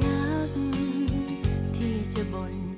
นักที่จะบ่น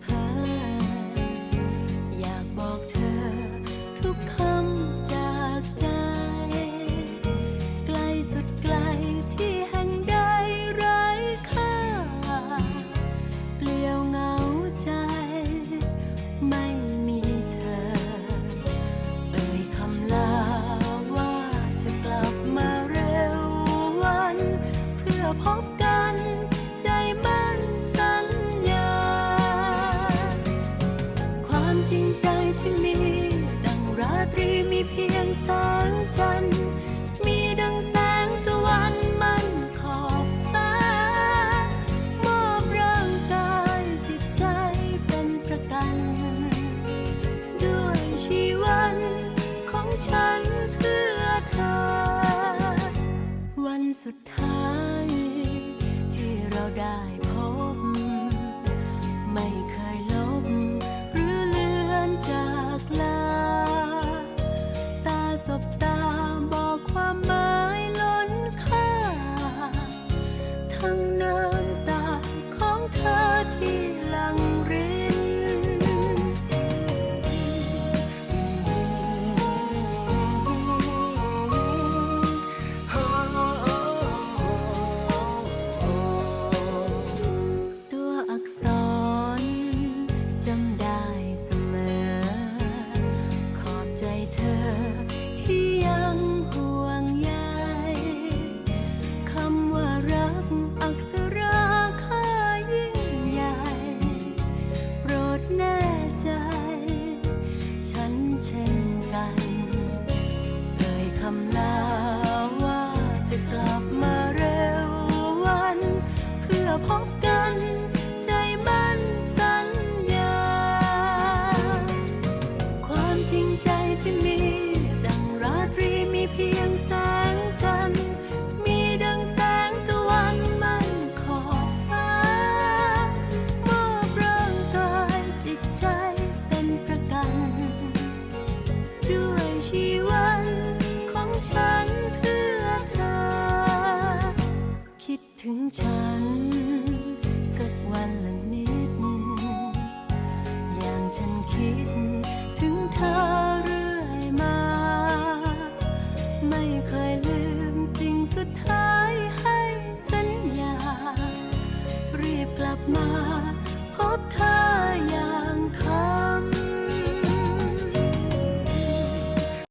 ใจมันสัญญา ความจริงใจที่มี ดังราตรีมีเพียงแสงจันทร์มีดังแสงตะวันมันขอบฟ้ามอบร่างกายจิตใจเป็นประกัน ด้วยชีวันของฉันเพื่อเธอ วันสุดท้าย เราได้